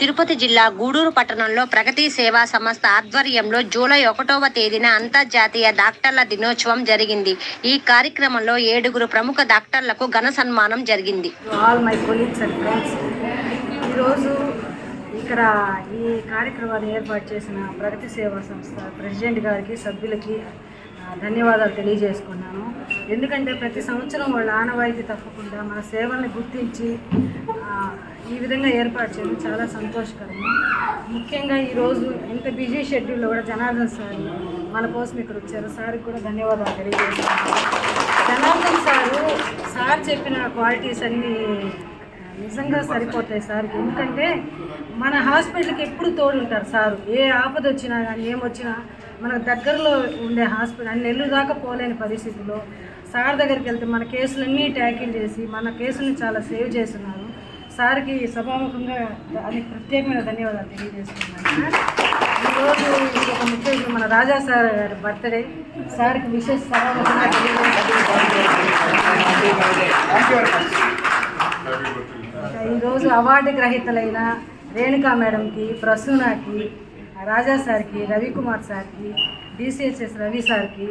తిరుపతి జిల్లా గూడూరు పట్టణంలో ప్రగతి సేవా సంస్థ ఆధ్వర్యంలో జూలై ఒకటవ తేదీన అంతర్జాతీయ డాక్టర్ల దినోత్సవం జరిగింది. ఈ కార్యక్రమంలో ఏడుగురు ప్రముఖ డాక్టర్లకు ఘన సన్మానం జరిగింది. All my colleagues and friends ఈరోజు ఇక్కడ ఈ కార్యక్రమాన్ని ఏర్పాటు చేసిన ప్రగతి సేవా సంస్థ ప్రెసిడెంట్ గారికి సభ్యులకి ధన్యవాదాలు తెలియజేసుకున్నాను. ఎందుకంటే ప్రతి సంవత్సరం వాళ్ళ ఆనవాయితీ తప్పకుండా మన సేవల్ని గుర్తించి ఈ విధంగా ఏర్పాటు చేయడం చాలా సంతోషకరం ముఖ్యంగా ఈరోజు ఎంత బిజీ షెడ్యూల్లో కూడా జనార్దన్ సార్ మన కోసం ఇక్కడ వచ్చారు. సార్కి కూడా ధన్యవాదాలు తెలియజేస్తున్నాను. జనార్దన్ సారు సార్ చెప్పిన క్వాలిటీస్ అన్నీ నిజంగా సరిపోతాయి సార్ ఎందుకంటే మన హాస్పిటల్కి ఎప్పుడు తోడుంటారు సారు. ఏ ఆపద వచ్చినా కానీ ఏమొచ్చినా మన దగ్గరలో ఉండే హాస్పిటల్ అన్ని నెల్లు దాకా పోలేని పరిస్థితిలో సార్ దగ్గరికి వెళ్తే మన కేసులన్నీ ట్యాకిల్ చేసి మన కేసులను చాలా సేవ్ చేస్తున్నారు. సార్కి సభాముఖంగా అది ప్రత్యేకమైన ధన్యవాదాలు తెలియజేస్తున్నాను. ఈరోజు ఇంకొక ముఖ్య మన రాజా సార్ గారి బర్త్డే. సార్కి విశేష సభాముఖంగా ఈరోజు అవార్డు గ్రహీతలైన రేణుకా మేడంకి ప్రసూనాకి రాజా సార్కి రవికుమార్ సార్కి డిసిహెచ్ఎస్ రవి సార్కి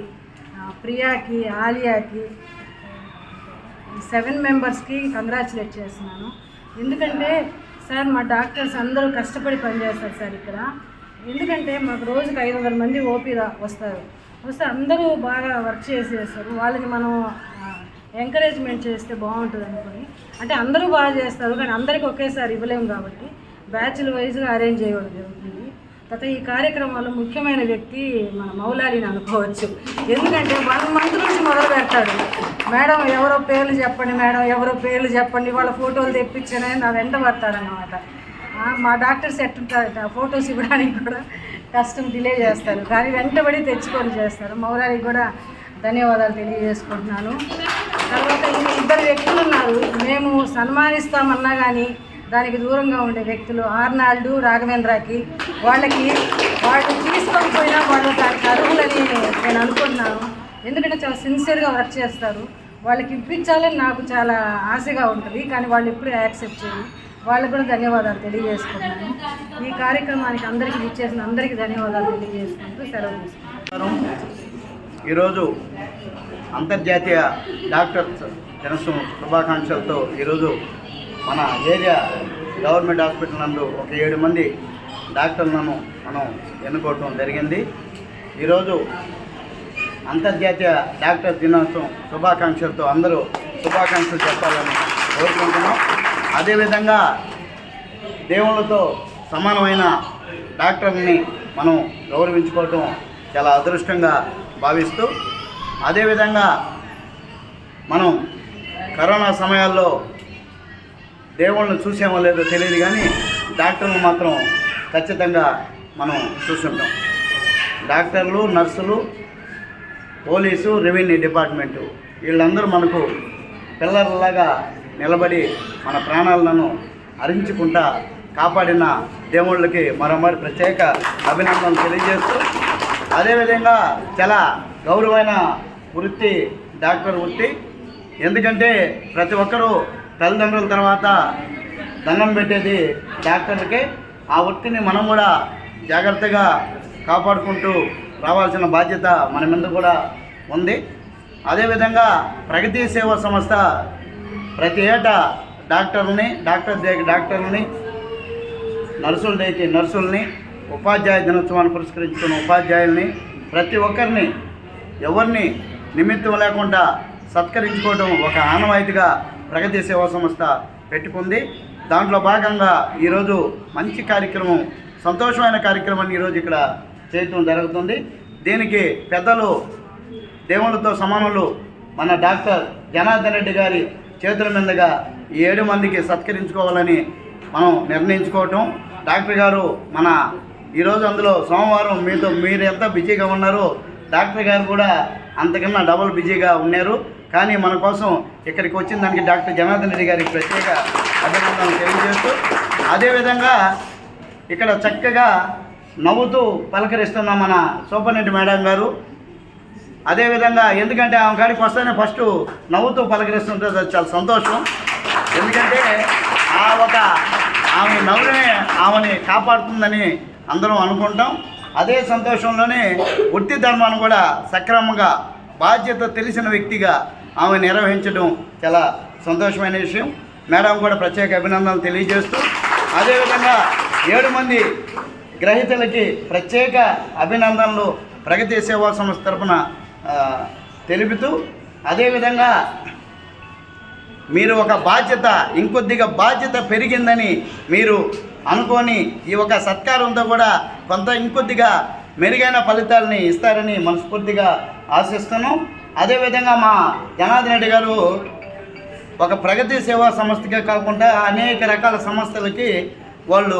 ప్రియాకి ఆలియాకి సెవెన్ మెంబర్స్కి కంగ్రాచులేట్ చేస్తున్నాను. ఎందుకంటే సార్ మా డాక్టర్స్ అందరూ కష్టపడి పనిచేస్తారు సార్ ఇక్కడ. ఎందుకంటే మాకు రోజుకి ఐదు వందల మంది ఓపీ వస్తారు. వస్తే అందరూ బాగా వర్క్ చేసేస్తారు. వాళ్ళకి మనం ఎంకరేజ్మెంట్ చేస్తే బాగుంటుంది అనుకుని. అంటే అందరూ బాగా చేస్తారు కానీ అందరికీ ఒకేసారి ఇవ్వలేము కాబట్టి బ్యాచ్ల వైజ్గా అరేంజ్ చేయడం జరుగుతుంది గత ఈ కార్యక్రమంలో ముఖ్యమైన వ్యక్తి మన మౌలాలిని అనుకోవచ్చు. ఎందుకంటే వన్ మంత్ నుంచి మొదలు పెడతాడు. మేడం ఎవరో పేర్లు చెప్పండి మేడం ఎవరో పేర్లు చెప్పండి వాళ్ళ ఫోటోలు తెప్పించని నా వెంట పడతాడనమాట మా డాక్టర్స్ ఎట్టుంటారట ఫొటోస్ ఇవ్వడానికి కూడా కష్టం డిలే చేస్తారు. కానీ వెంటబడి తెచ్చుకొని చేస్తారు. మౌలాలికి కూడా ధన్యవాదాలు తెలియజేసుకుంటున్నాను. తర్వాత ఇద్దరు వ్యక్తులు ఉన్నారు. మేము సన్మానిస్తామన్నా కానీ దానికి దూరంగా ఉండే వ్యక్తులు ఆర్నాల్డు రాఘవేంద్రకి వాళ్ళకి వాళ్ళు తీసుకొని పోయినా వాళ్ళు దానికి అర్హులని నేను అనుకుంటున్నాను. ఎందుకంటే చాలా సిన్సియర్గా వర్క్ చేస్తారు. వాళ్ళకి ఇప్పించాలని నాకు చాలా ఆశగా ఉంటుంది. కానీ వాళ్ళు ఎప్పుడూ యాక్సెప్ట్ చేయరు. వాళ్ళకు కూడా ధన్యవాదాలు తెలియజేసుకున్నాను ఈ కార్యక్రమానికి అందరికీ ఇచ్చేసిన అందరికీ ధన్యవాదాలు తెలియజేసుకుంటూ సెలవు తీసుకుంటాను ఈరోజు అంతర్జాతీయ డాక్టర్స్ దినోత్సవం శుభాకాంక్షలతో ఈరోజు మన ఏరియా గవర్నమెంట్ హాస్పిటల్ నందు ఒక ఏడు మంది డాక్టర్లను మనం ఎన్నుకోవటం జరిగింది. ఈరోజు అంతర్జాతీయ డాక్టర్ దినోత్సవం శుభాకాంక్షలతో అందరూ శుభాకాంక్షలు చెప్పాలని కోరుకుంటున్నాం. అదేవిధంగా దేవుళ్ళతో సమానమైన డాక్టర్ని మనం గౌరవించుకోవటం చాలా అదృష్టంగా భావిస్తూ అదేవిధంగా మనం కరోనా సమయాల్లో దేవుళ్ళని చూసామో లేదో తెలియదు కానీ డాక్టర్లు మాత్రం ఖచ్చితంగా మనం చూస్తుంటాం. డాక్టర్లు నర్సులు పోలీసు రెవెన్యూ డిపార్ట్మెంటు వీళ్ళందరూ మనకు పిల్లలలాగా నిలబడి మన ప్రాణాలను హరించుకుంటా కాపాడిన దేవుళ్ళకి మరోమారి ప్రత్యేక అభినందనలు తెలియజేస్తూ అదేవిధంగా చాలా గౌరవమైన వృత్తి డాక్టర్ వృత్తి. ఎందుకంటే ప్రతి ఒక్కరూ తల్లిదండ్రుల తర్వాత దండం పెట్టేది డాక్టర్లకే. ఆ వృత్తిని మనం కూడా జాగ్రత్తగా కాపాడుకుంటూ రావాల్సిన బాధ్యత మన మీద కూడా ఉంది. అదేవిధంగా ప్రగతి సేవా సంస్థ ప్రతి ఏటా డాక్టర్ని డాక్టర్ డేకి డాక్టర్ని నర్సుల డేకి నర్సుల్ని ఉపాధ్యాయ దినోత్సవాన్ని పురస్కరించుకున్న ఉపాధ్యాయుల్ని ప్రతి ఒక్కరిని ఎవరిని నిమిత్తం లేకుండా సత్కరించుకోవడం ఒక ఆనవాయితీగా ప్రగతి సేవా సంస్థ పెట్టుకుంది. దాంట్లో భాగంగా ఈరోజు మంచి కార్యక్రమం సంతోషమైన కార్యక్రమాన్ని ఈరోజు ఇక్కడ చేయటం జరుగుతుంది. దీనికి పెద్దలు దేవుళ్ళతో సమానులు మన డాక్టర్ జనార్దన్ రెడ్డి గారి చేతుల మీదుగా ఈ ఏడు మందికి సత్కరించుకోవాలని మనం నిర్ణయించుకోవటం. డాక్టర్ గారు మన ఈరోజు అందులో సోమవారం మీతో మీరు ఎంత బిజీగా ఉన్నారో డాక్టర్ గారు కూడా అంతకన్నా డబుల్ బిజీగా ఉన్నారు. కానీ మన కోసం ఇక్కడికి వచ్చిన దానికి డాక్టర్ జనార్దన్ రెడ్డి గారికి ప్రత్యేక అభినందనలు తెలియజేస్తూ అదేవిధంగా ఇక్కడ చక్కగా నవ్వుతూ పలకరిస్తున్న మన సూపరింటెండెంట్ మేడం గారు. అదేవిధంగా ఎందుకంటే ఆమె కాడికి వస్తేనే ఫస్ట్ నవ్వుతూ పలకరిస్తుంటే అది చాలా సంతోషం. ఎందుకంటే ఆ ఒక ఆమె నవ్వునే ఆమెని కాపాడుతుందని అందరం అనుకుంటాం. అదే సంతోషంలోనే వృత్తి ధర్మాన్ని కూడా సక్రమంగా బాధ్యత తెలిసిన వ్యక్తిగా ఆమె నిర్వహించడం చాలా సంతోషమైన విషయం. మేడం కూడా ప్రత్యేక అభినందనలు తెలియజేస్తూ అదేవిధంగా ఏడు మంది గ్రహీతలకి ప్రత్యేక అభినందనలు ప్రగతి సేవా సంస్థ తరపున తెలుపుతూ అదేవిధంగా మీరు ఒక బాధ్యత ఇంకొద్దిగా బాధ్యత పెరిగిందని మీరు అనుకొని ఈ ఒక సత్కారంతో కూడా కొంత ఇంకొద్దిగా మెరుగైన ఫలితాలని ఇస్తారని మనస్ఫూర్తిగా ఆశిస్తున్నాం. అదేవిధంగా మా జనార్దన్ రెడ్డి గారు ఒక ప్రగతి సేవా సంస్థకే కాకుండా అనేక రకాల సంస్థలకి వాళ్ళు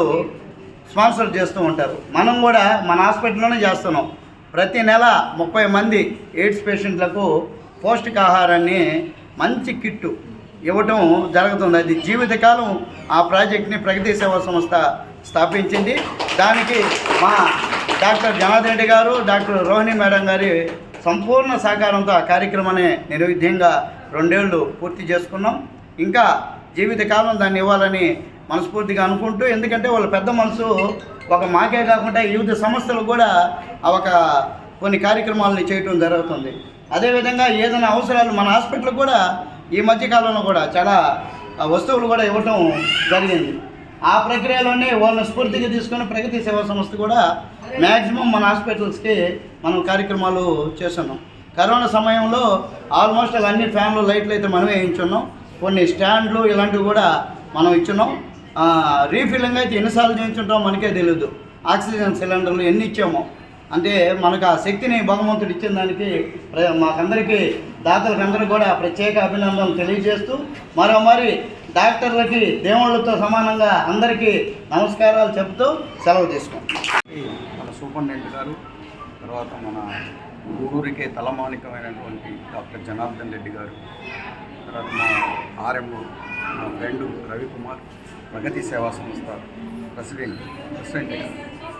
స్పాన్సర్ చేస్తూ ఉంటారు. మనం కూడా మన హాస్పిటల్లోనే చేస్తున్నాం. ప్రతి నెల ముప్పై మంది ఎయిడ్స్ పేషెంట్లకు పౌష్టికాహారాన్ని మంచి కిట్టు ఇవ్వటం జరుగుతుంది. అది జీవితకాలం ఆ ప్రాజెక్ట్ని ప్రగతి సేవా సంస్థ స్థాపించింది. దానికి మా డాక్టర్ జనార్దన్ రెడ్డి గారు డాక్టర్ రోహిణి మేడం గారి సంపూర్ణ సహకారంతో ఆ కార్యక్రమాన్ని నిర్విఘ్నంగా రెండేళ్ళు పూర్తి చేసుకున్నాం. ఇంకా జీవితకాలం దాన్ని ఇవ్వాలని మనస్ఫూర్తిగా అనుకుంటూ ఎందుకంటే వాళ్ళ పెద్ద మనసు ఒక మాకే కాకుండా వివిధ సంస్థలు కూడా ఆ ఒక కొన్ని కార్యక్రమాలని చేయటం జరుగుతుంది. అదేవిధంగా ఏదైనా అవసరాలు మన హాస్పిటల్ కూడా ఈ మధ్యకాలంలో కూడా చాలా వస్తువులు కూడా ఇవ్వటం జరిగింది. ఆ ప్రక్రియలోనే వాళ్ళని స్ఫూర్తిగా తీసుకొని ప్రగతి సేవా సంస్థ కూడా మ్యాక్సిమం మన హాస్పిటల్స్కి మనం కార్యక్రమాలు చేస్తున్నాం. కరోనా సమయంలో ఆల్మోస్ట్ అలా అన్ని ఫ్యాన్లు లైట్లు అయితే మనమే వేయించున్నాం. కొన్ని స్టాండ్లు ఇలాంటివి కూడా మనం ఇచ్చున్నాం. రీఫిల్లింగ్ అయితే ఎన్నిసార్లు చేయించుంటామో మనకే తెలియదు ఆక్సిజన్ సిలిండర్లు ఎన్ని ఇచ్చామో. అంటే మనకు ఆ శక్తిని భగవంతుడు ఇచ్చిన దానికి ప్ర- మాకందరికీ దాతలకందరికీ కూడా ప్రత్యేక అభినందనలు తెలియజేస్తూ మరో మరి డాక్టర్లకి దేవుళ్ళతో సమానంగా అందరికీ నమస్కారాలు చెబుతూ సెలవు తీసుకుంటాం మన సూపరింటెండెంట్ గారు తర్వాత మన ఊరూరికే తలమానికమైనటువంటి డాక్టర్ జనార్దన్ రెడ్డి గారు తర్వాత మా ఆర్ఎంఓ మా ఫ్రెండ్ రవికుమార్ ప్రగతి సేవా సంస్థ ప్రెసిడెంట్ ప్రెసిడెంట్ గారు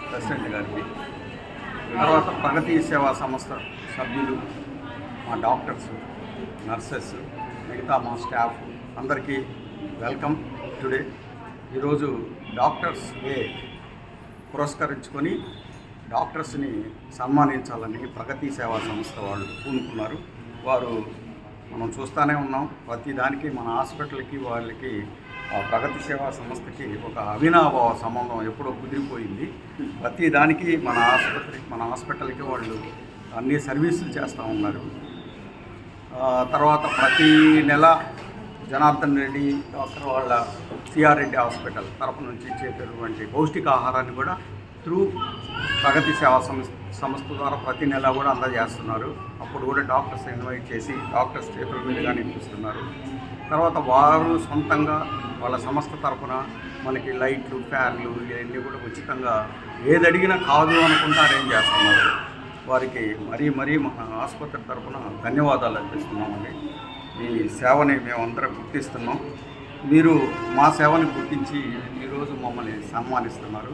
ప్రెసిడెంట్ గారికి తర్వాత ప్రగతి సేవా సంస్థ సభ్యులు మా డాక్టర్స్ నర్సెస్ మిగతా మా స్టాఫ్ అందరికీ వెల్కమ్ టుడే. ఈరోజు డాక్టర్స్ డే పురస్కరించుకొని డాక్టర్స్ని సన్మానించాలని ప్రగతి సేవా సంస్థ వాళ్ళు పూనుకున్నారు. వారు మనం చూస్తూనే ఉన్నాం. ప్రతి దానికి మన హాస్పిటల్కి వాళ్ళకి ఆ ప్రగతి సేవా సంస్థకి ఒక అవినాభావ సంబంధం ఎప్పుడో కుదిరిపోయింది. ప్రతి దానికి మన ఆసుపత్రి మన హాస్పిటల్కి వాళ్ళు అన్ని సర్వీసులు చేస్తూ ఉన్నారు. తర్వాత ప్రతి నెల జనార్దన్ రెడ్డి డాక్టర్ వాళ్ళ సిఆర్ రెడ్డి హాస్పిటల్ తరపు నుంచి ఇచ్చేటటువంటి పౌష్టికాహారాన్ని కూడా త్రూ ప్రగతి సేవా సంస్థ సంస్థ ద్వారా ప్రతి నెల కూడా అందజేస్తున్నారు. అప్పుడు కూడా డాక్టర్స్ ఇన్వైట్ చేసి డాక్టర్స్ చేతుల మీదుగా నిర్మిస్తున్నారు తర్వాత వారు సొంతంగా వాళ్ళ సంస్థ తరపున మనకి లైట్లు ఫ్యాన్లు ఇవన్నీ కూడా ఉచితంగా ఏది అడిగినా కాదు అనుకుంటా అరేంజ్ చేస్తున్నారు. వారికి మరీ మరీ మన ఆసుపత్రి తరపున ధన్యవాదాలు అర్పిస్తున్నామండి. మీ సేవని మేమందరం గుర్తిస్తున్నాం. మీరు మా సేవని గుర్తించి ఈరోజు మమ్మల్ని సన్మానిస్తున్నారు.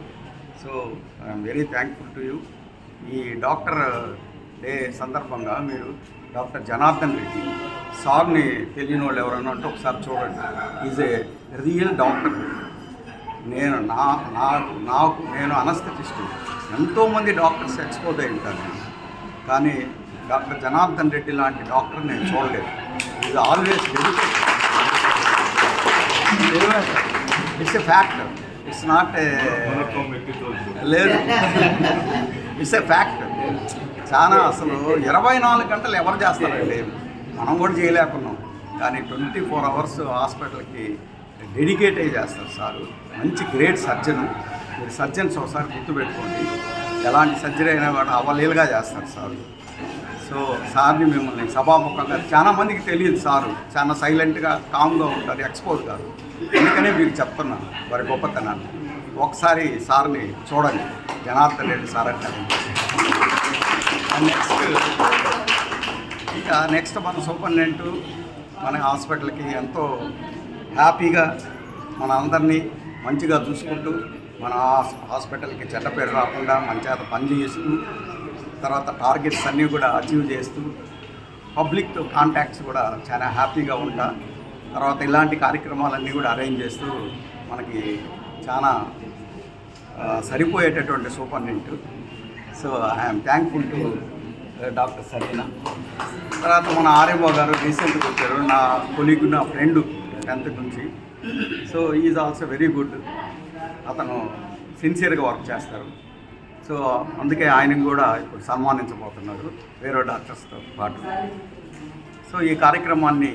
So I'm very thankful to you ఈ డాక్టర్ డే సందర్భంగా మీరు డాక్టర్ జనార్దన్ రెడ్డి సార్ని తెలియని వాళ్ళు ఎవరైనా ఉంటే ఒకసారి చూడండి. ఈజ్ ఏ రియల్ డాక్టర్ నేను నా నాకు నాకు నేను అనస్థిటిస్ట్ ఎంతోమంది డాక్టర్స్ ఎక్స్పోజ్ అయి ఉంటాను కానీ డాక్టర్ జనార్దన్ రెడ్డి లాంటి డాక్టర్ నేను చూడలేదు. Is always it's a fact it's not లేదు. ఇట్స్ ఎ ఫ్యాక్ట్ చాలా అసలు ఇరవై నాలుగు గంటలు ఎవరు చేస్తారండి? మనం కూడా చేయలేకున్నాం. కానీ ట్వంటీ ఫోర్ అవర్స్ హాస్పిటల్కి డెడికేట్ అయ్యి చేస్తారు సారు. మంచి గ్రేట్ సర్జన్. మీరు సర్జన్స్ ఒకసారి గుర్తుపెట్టుకోండి. ఎలాంటి సర్జరీ అయినా కూడా అవలీలుగా చేస్తారు సారు. సో సార్ని మిమ్మల్ని సభాముఖంగా చాలా మందికి తెలియదు సారు. చాలా సైలెంట్గా కామ్గా ఉంటారు ఎక్స్పోజ్ కాదు. అందుకనే మీకు చెప్తున్నాను వారి గొప్పతనాన్ని. ఒకసారి సార్ని చూడండి. జనార్దన్ రెడ్డి సార్ అంటారు నెక్స్ట్ ఇక నెక్స్ట్ మన సూపరింటెండెంట్ మన హాస్పిటల్కి ఎంతో హ్యాపీగా మన అందరినీ మంచిగా చూసుకుంటూ మన హాస్పిటల్కి చెడ్డ పేరు రాకుండా మన చేత పని చేస్తూ తర్వాత టార్గెట్స్ అన్నీ కూడా అచీవ్ చేస్తూ పబ్లిక్తో కాంటాక్ట్స్ కూడా చాలా హ్యాపీగా ఉంటా. తర్వాత ఇలాంటి కార్యక్రమాలన్నీ కూడా అరేంజ్ చేస్తూ మనకి చాలా సరిపోయేటటువంటి superintendent so I'm thankful to doctor Sarina తర్వాత మన ఆర్యబాబు గారు రీసెంట్గా వచ్చారు. నా కొలీగ్ నా ఫ్రెండ్ టెన్త్ నుంచి. So is also very good అతను సిన్సియర్గా వర్క్ చేస్తారు. సో అందుకే ఆయనను కూడా ఇప్పుడు సన్మానించబోతున్నారు. వేరే డాక్టర్స్తో పాటు. సో ఈ కార్యక్రమాన్ని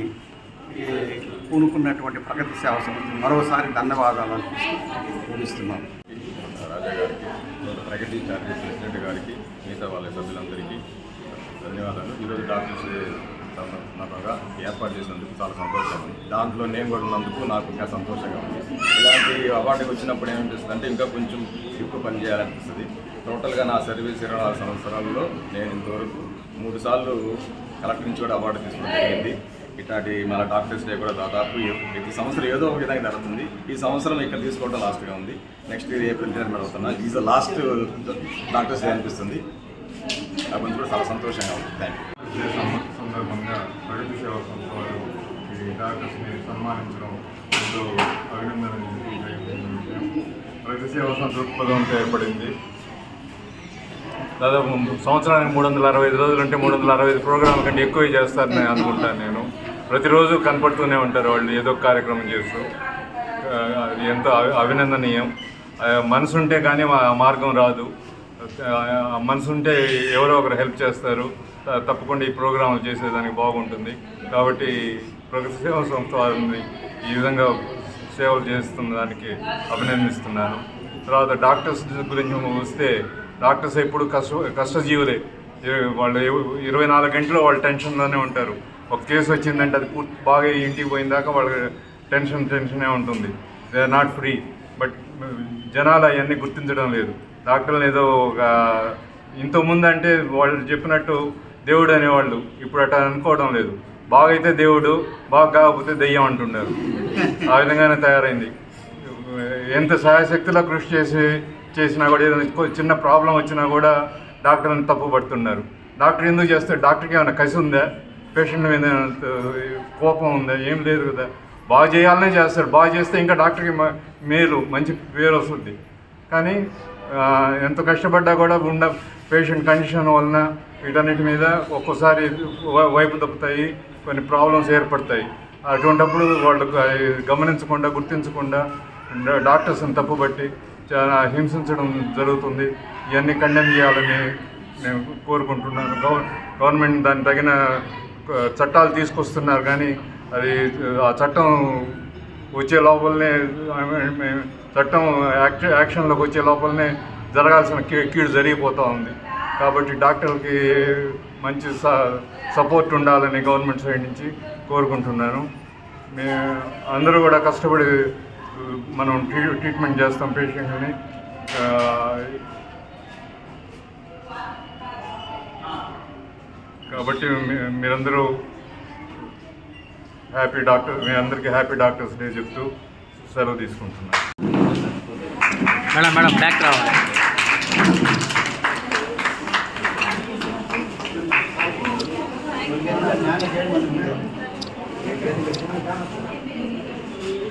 ఈ పూనుకున్నటువంటి ప్రగతి సేవ సమితి మరోసారి ధన్యవాదాలు చూపిస్తున్నాను రాజా గారికి ప్రగతి చారిటీ ప్రెసిడెంట్ గారికి మిగతా వాళ్ళ సభ్యులందరికీ ధన్యవాదాలు. ఈరోజు డాక్టర్స్ సందర్భంగా ఏర్పాటు చేసినందుకు చాలా సంతోషంగా ఉంది. దాంట్లో నేను కూడా ఉన్నందుకు నాకు ఇంకా సంతోషంగా ఉంది. ఇలాంటి అవార్డుకి వచ్చినప్పుడు ఏమనిపిస్తుంది అంటే ఇంకా కొంచెం ఎక్కువ పని చేయాలనిపిస్తుంది. టోటల్గా నా సర్వీస్ ఇరవై నాలుగు సంవత్సరాల్లో నేను ఇంతవరకు మూడు సార్లు కలెక్టర్ నుంచి కూడా అవార్డు తీసుకోవడం జరిగింది. ఇట్లాంటి మన డాక్టర్స్ డే కూడా దాదాపు ప్రతి సంవత్సరం ఏదో ఒక విధంగా జరుగుతుంది. ఈ సంవత్సరం ఇక్కడ తీసుకోవడం లాస్ట్గా ఉంది. నెక్స్ట్ ఇయర్ ఏప్రిల్ నేను అవుతున్నా is the last doctors day అనిపిస్తుంది. కాబట్టి కూడా చాలా సంతోషంగా ఉంది. థ్యాంక్ యూ డే సందర్భంగా ప్రగతి సేవా సంస్థ వారు ఈ డాక్టర్స్ని సన్మానించడం ఎంతో అభినందన ప్రగతి సేవా సంస్థ దృక్పథంతో ఏర్పడింది. దాదాపు సంవత్సరానికి మూడు వందల అరవై ఐదు రోజులు అంటే మూడు వందల అరవై ఐదు ప్రోగ్రాం కంటే ఎక్కువ చేస్తారని అనుకుంటాను నేను. ప్రతిరోజు కనపడుతూనే ఉంటారు వాళ్ళు ఏదో కార్యక్రమం చేస్తూ. అది ఎంతో అభినందనీయం. మనసుంటే మనసు ఉంటే కానీ మా మార్గం రాదు. మనసు ఉంటే ఎవరో ఒకరు హెల్ప్ చేస్తారు. తప్పకుండా ఈ ప్రోగ్రాంలు చేసేదానికి బాగుంటుంది. కాబట్టి ప్రగతి సేవా సంస్థ వారిని ఈ విధంగా సేవలు చేస్తున్న దానికి అభినందిస్తున్నాను. తర్వాత డాక్టర్స్ గురించి వస్తే డాక్టర్స్ ఎప్పుడు కష్ట కష్టజీవులే. వాళ్ళు ఇరవై నాలుగు గంటలు వాళ్ళు టెన్షన్లోనే ఉంటారు. ఒక కేసు వచ్చిందంటే అది పూర్తి బాగా ఇంటికి పోయిన దాకా వాళ్ళకి టెన్షన్ టెన్షనే ఉంటుంది. They are not free. But జనాలు అవన్నీ గుర్తించడం లేదు. డాక్టర్లు ఏదో ఒక ఇంతకుముందు అంటే వాళ్ళు చెప్పినట్టు దేవుడు అనేవాళ్ళు ఇప్పుడు అట్లా అనుకోవడం లేదు. బాగైతే దేవుడు బాగా కాకపోతే దెయ్యం అంటున్నారు. ఆ విధంగానే తయారైంది. ఎంత సహాయశక్తిలో కృషి చేసి చేసినా కూడా ఏదైనా చిన్న ప్రాబ్లం వచ్చినా కూడా డాక్టర్ని తప్పు పడుతున్నారు. డాక్టర్ ఎందుకు చేస్తే డాక్టర్కి ఏమైనా కసి ఉందా? పేషెంట్ మీద కోపం ఉందా? ఏం లేదు కదా. బాగా చేయాలనే చేస్తారు. బాగా చేస్తే ఇంకా డాక్టర్కి మేలు మంచి పేరు వస్తుంది. కానీ ఎంత కష్టపడ్డా కూడా ఉండ పేషెంట్ కండిషన్ వలన వీటన్నిటి మీద ఒక్కోసారి వైపు తప్పుతాయి కొన్ని ప్రాబ్లమ్స్ ఏర్పడతాయి. అటువంటప్పుడు వాళ్ళు గమనించకుండా గుర్తించకుండా డాక్టర్స్ని తప్పుబట్టి చాలా హింసించడం జరుగుతుంది. ఇవన్నీ కండెమ్ చేయాలని నేను కోరుకుంటున్నాను. గవ- గవర్నమెంట్ దాని తగిన చట్టాలు తీసుకొస్తున్నారు కానీ అది ఆ చట్టం వచ్చే లోపలనే చట్టం యాక్ట్ యాక్షన్లోకి వచ్చే లోపలనే జరగాల్సిన కీడు జరిగిపోతూ ఉంది. కాబట్టి డాక్టర్లకి మంచి స- సపోర్ట్ ఉండాలని గవర్నమెంట్ సైడ్ నుంచి కోరుకుంటున్నాను. మే అందరూ కూడా కష్టపడి మనం ట్రీ ట్రీట్మెంట్ చేస్తాం పేషెంట్ని కాబట్టి మీ- మీరందరూ హ్యాపీ డాక్టర్ మీ అందరికీ హ్యాపీ డాక్టర్స్ డే చెప్తూ సెలవు తీసుకుంటున్నాను. మేడం మేడం బ్యాక్ రావాలి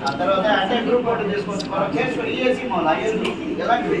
ఆ తర్వాత అంటే గ్రూప్ ఫోటో చేసుకోవచ్చు మనం చేసుకో ఈఎస్సీ మాల్ అయ్యేది ఎలాంటివి